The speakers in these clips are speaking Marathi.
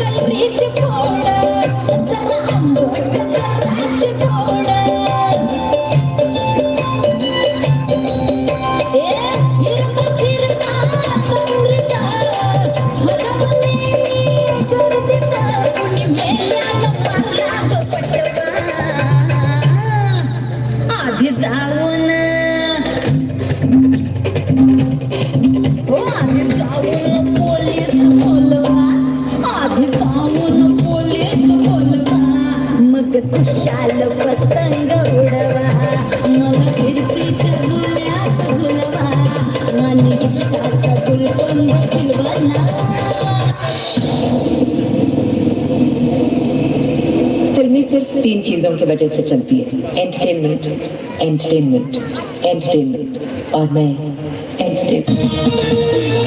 கல்றிச்சு போட तीन चीजों की वजह से चलती है। एंटरटेनमेंट एंटरटेनमेंट एंटरटेनमेंट और मैं एंटरटेनमेंट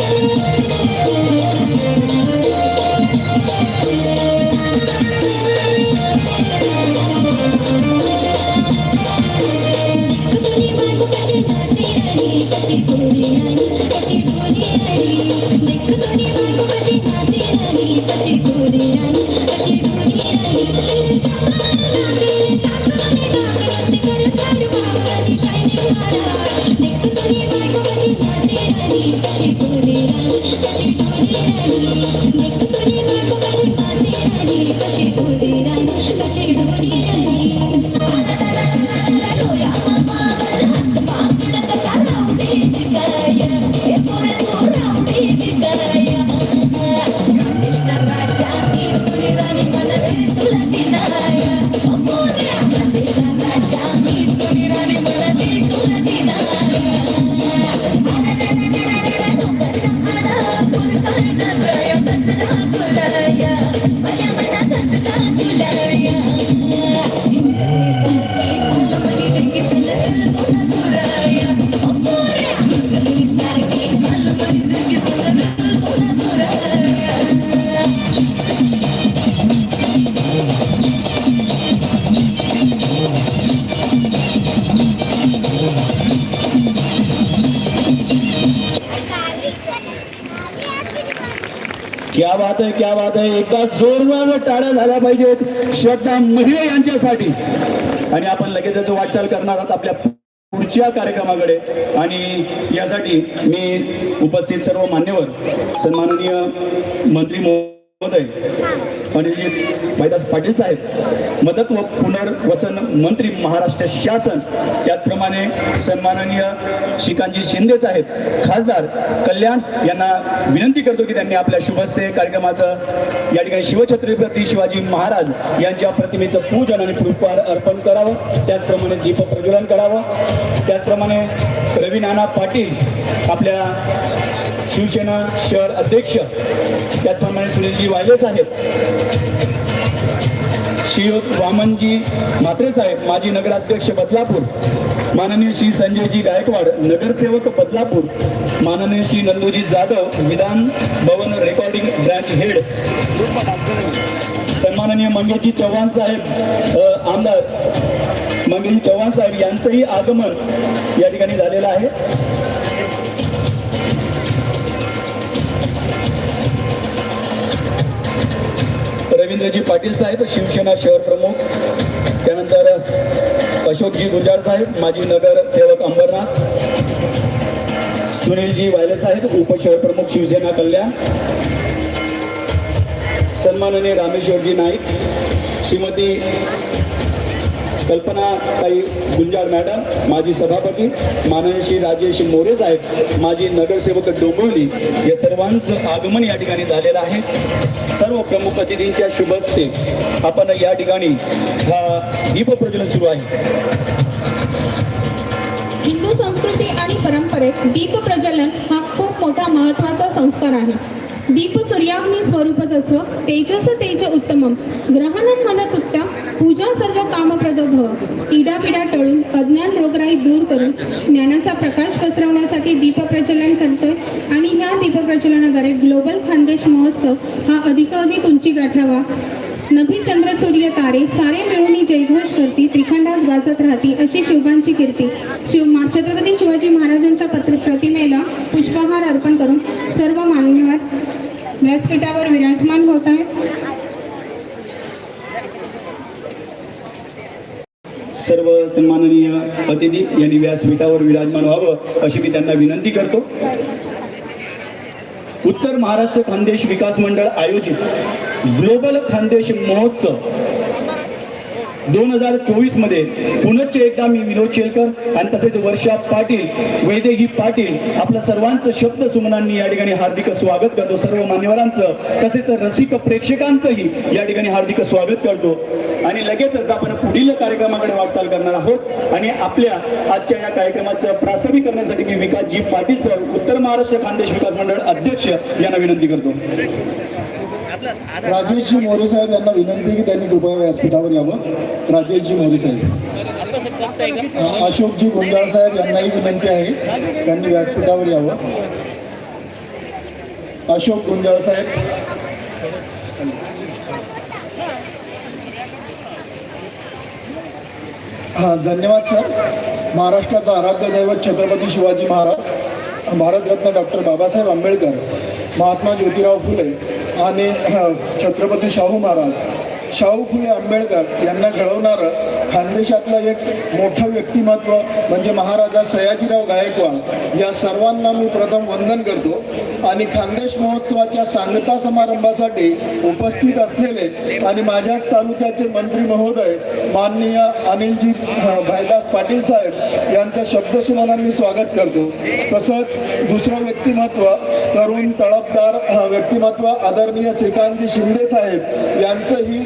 कशी नाची राणी कशी क्या बात आहे क्या बात आहे एकदा जोरदार टाळ्या झाल्या पाहिजेत. श्रद्धा महिला यांच्यासाठी. आणि आपण लगेचच वाटचाल करणार आहोत आपल्या पुढच्या कार्यक्रमाकडे. आणि यासाठी मी उपस्थित सर्व मान्यवर सन्माननीय मंत्री मो अनिलजी पाटील साहेब मदत व पुनर्वसन मंत्री महाराष्ट्र शासन त्याचप्रमाणे सन्माननीय श्रीकांतजी शिंदे साहेब खासदार कल्याण यांना विनंती करतो की त्यांनी आपल्या शुभस्ते कार्यक्रमाचं या ठिकाणी शिवछत्रपती शिवाजी महाराज यांच्या प्रतिमेचं पूजन आणि पुष्पहार अर्पण करावं. त्याचप्रमाणे दीप प्रज्वलन करावं. त्याचप्रमाणे रवी नाना पाटील आपल्या शिवसेना शहर अध्यक्ष त्याचप्रमाणे सुनीलजी वायले साहेब. श्रीयुत वामनजी म्हात्रे साहेब माजी नगराध्यक्ष बदलापूर. माननीय श्री संजयजी गायकवाड नगरसेवक बदलापूर. माननीय Shri नंदूजी Jadhav Vidhan Bhavan recording branch head सन्माननीय मंगेशजी चव्हाण साहेब आमदार. मंगेशजी चव्हाण साहेब यांचंही आगमन या ठिकाणी रवींद्रजी पाटील साहेब शिवसेना शहर प्रमुख. त्यानंतर अशोकजी गुंजाळ साहेब माजी नगर सेवक अंबरनाथ. सुनीलजी वायले साहेब उपशहर प्रमुख शिवसेना कल्याण. सन्माननीय रामेश्वरजी नाईक. श्रीमती कल्पना ताई गुंजाळ मॅडम माजी सभापती माननीय श्री राजेश मोरे साहेब माजी नगरसेवक डोंबिवली या सर्वांचं आगमन या ठिकाणी झालेलं आहे. सर्व प्रमुख अतिथींच्या शुभस्ते आपण या ठिकाणी हा दीपप्रज्वलन सुरू आहे. हिंदू संस्कृती आणि परंपरेत दीप प्रज्वलन हा खूप मोठा महत्त्वाचा संस्कार आहे. दीप सूर्याग्नी स्वरूपतस्व तेजस तेज उत्तमम ग्रहणम मनत उत्तम पूजा सर्व कामप्रद भव इडापिडा टळून अज्ञान रोगराई दूर करून ज्ञानाचा प्रकाश पसरवण्यासाठी दीप प्रज्वलन करतोय. आणि ह्या दीपप्रचलनाद्वारे ग्लोबल खानदेश महोत्सव हा अधिकाधिक उंची गाठावा. नभी चंद्र सूर्य तारे सारे मिळून जयघोष करती त्रिखंडात गाजत राहती अशी शिवबांची कीर्ती. शिव मा- छत्रपती शिवाजी महाराजांच्या पत्र प्रतिमेला पुष्पहार अर्पण करून सर्व मान्यवर व्यासपीठावर विराजमान होत आहेत सर्व सन्माननीय अतिथी यांनी व्यासपीठावर विराजमान व्हावं अशी मी त्यांना विनंती करतो. उत्तर महाराष्ट्र खानदेश विकास मंडळ आयोजित ग्लोबल खानदेश महोत्सव दोन हजार चोवीसमध्ये पुनश्च एकदा मी विनोद शेलकर आणि तसेच वर्षा पाटील वैदेही पाटील आपलं सर्वांचं शब्द सुमनांनी या ठिकाणी हार्दिक स्वागत करतो. सर्व मान्यवरांचं तसेच रसिक प्रेक्षकांचंही या ठिकाणी हार्दिक स्वागत करतो. आणि लगेचच आपण पुढील कार्यक्रमाकडे वाटचाल करणार आहोत. आणि आपल्या आजच्या या कार्यक्रमाचं प्रास्ताविक करण्यासाठी मी विकासजी पाटील सर उत्तर महाराष्ट्र खानदेश विकास मंडळ अध्यक्ष यांना विनंती करतो. राजेशजी मोरे साहेब यांना विनंती की त्यांनी कृपया व्यासपीठावर यावं. राजेशजी मोरे साहेब. अशोकजी गुंजाळ साहेब यांनाही विनंती आहे. त्यांनी व्यासपीठावर यावं. अशोक गुंजाळ साहेब. हां धन्यवाद सर. महाराष्ट्राचा आराध्य दैवत छत्रपती शिवाजी महाराज भारतरत्न डॉक्टर बाबासाहेब आंबेडकर महात्मा ज्योतिराव फुले आणि छत्रपती शाहू महाराज शाहू फुले आंबेडकर यांना घडवणारं खानदेशातलं एक मोठं व्यक्तिमत्व म्हणजे महाराजा सयाजीराव गायकवाड. या सर्वांना मी प्रथम वंदन करतो. आणि खानदेश महोत्सवाच्या सांगता समारंभासाठी उपस्थित असलेले आणि माझ्याच तालुक्याचे मंत्री महोदय माननीय अनिलजी भाईदास पाटील साहेब यांचं शब्दसुमनांनी स्वागत करतो. तसंच दुसरं व्यक्तिमत्व तरुण तळपदार व्यक्तिमत्व आदरणीय श्रीकांतजी शिंदे साहेब यांचंही